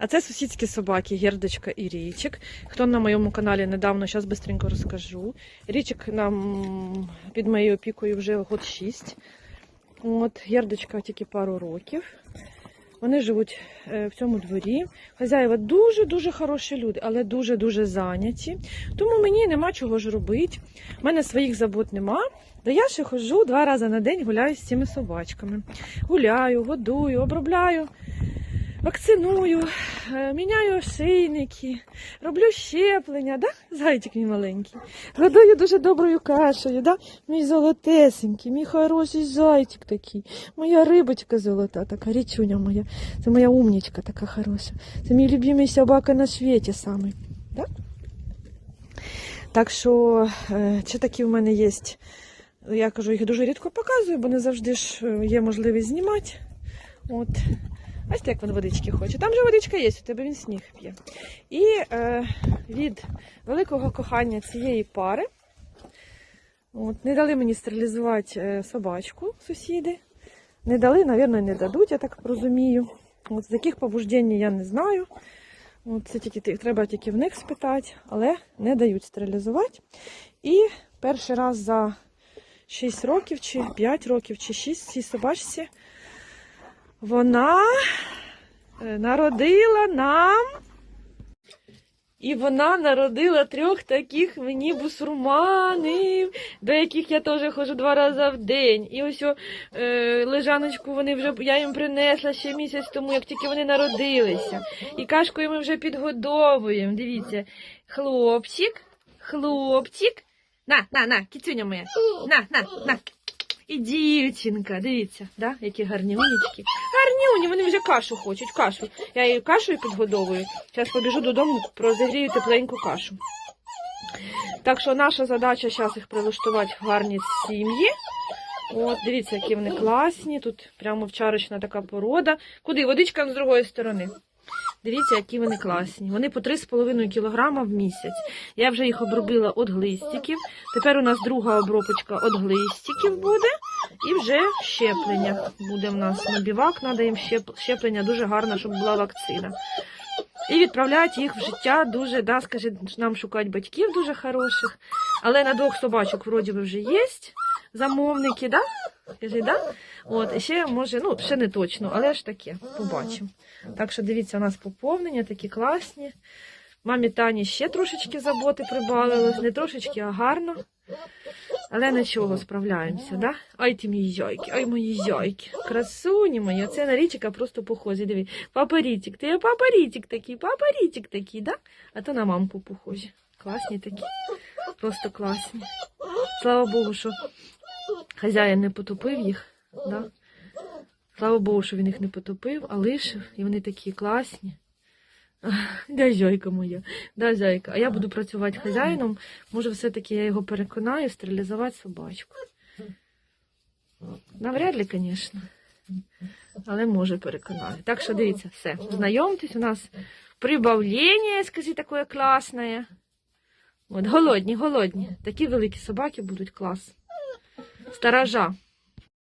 А це сусідські собаки, Гердочка і Річик. Хто на моєму каналі недавно, зараз швидко розкажу. Річик нам під моєю опікою вже год 6. От, Гердочка тільки пару років. Вони живуть е, в цьому дворі. Хазяїва дуже-дуже хороші люди, але дуже-дуже зайняті. Тому мені нема чого ж робити. У мене своїх забот нема. Да я ще ходжу два рази на день гуляю з цими собачками. Гуляю, годую, обробляю, вакциную, е, міняю ошейники, роблю щеплення, да? зайчик мій маленький. Годую дуже доброю кашею, да? мій золотесенький, мій хороший зайчик такий, моя рибочка золота, така річуня моя. Це моя умнічка така хороша. Це мій любимий собака на світі самий. Да? Так що, е, чи такі в мене є. Я кажу, їх дуже рідко показую, бо не завжди ж е, є можливість знімати. От. Ось як він водички хоче. Там же водичка є, у тебе він сніг п'є. І е, від великого кохання цієї пари от, не дали мені стерилізувати е, собачку сусіди. Не дали, мабуть, не дадуть, я так розумію. От, з яких побуждень я не знаю. От, це тільки треба тільки в них спитати, але не дають стерилізувати. І перший раз за 6 років, чи 5 років, чи 6 цій собачці вона е, народила нам. І вона народила трьох таких мені бусурманів, до яких я теж ходжу два рази в день. І ось о, е, лежаночку вони вже я їм принесла ще місяць тому, як тільки вони народилися. І кашкою ми вже підгодовуємо. Дивіться, хлопчик, хлопчик. На, на, на, кіцюня моя. На, на, на. І дівчинка, дивіться, да? які гарні умнічки. Гарнюні, вони вже кашу хочуть, кашу. Я її кашею підгодовую. Зараз побіжу додому, розігрію тепленьку кашу. Так що наша задача зараз їх прилаштувати в гарні сім'ї. От, дивіться, які вони класні. Тут прямо вчарочна така порода. Куди? Водичка з другої сторони. Дивіться, які вони класні. Вони по 3,5 кг в місяць. Я вже їх обробила від глистиків. Тепер у нас друга обробочка від глистиків буде. І вже щеплення буде в нас на бівак. Треба їм щеп- щеплення дуже гарно, щоб була вакцина. І відправляють їх в життя дуже, да, скажи, нам шукати батьків дуже хороших. Але на двох собачок вроді би вже є замовники, да? Скажи, да? От, ще може, ну, ще не точно, але ж таке, побачимо. Так що дивіться, у нас поповнення такі класні. Мамі Тані ще трошечки заботи прибавилось, не трошечки, а гарно. Але нічого, справляємося, да? Ай ти мої зяйки, ай мої зяйки. Красуні мої, оце на річика просто похожі. Диві, папа Рітик, ти папа Рітик такий, папа Рітик такий, да? А то на мамку похожі. Класні такі, просто класні. Слава Богу, що хазяїн не потопив їх, да? Слава Богу, що він їх не потопив, а лишив, і вони такі класні. Да, зяйка моя, да, зяйка. А я буду працювати хазяїном. Може, все-таки я його переконаю стерилізувати собачку. Навряд ли, звісно. Але може переконаю. Так що дивіться, все. Знайомтесь, у нас прибавлення, скажи, таке класне. От, голодні, голодні. Такі великі собаки будуть клас. Сторожа.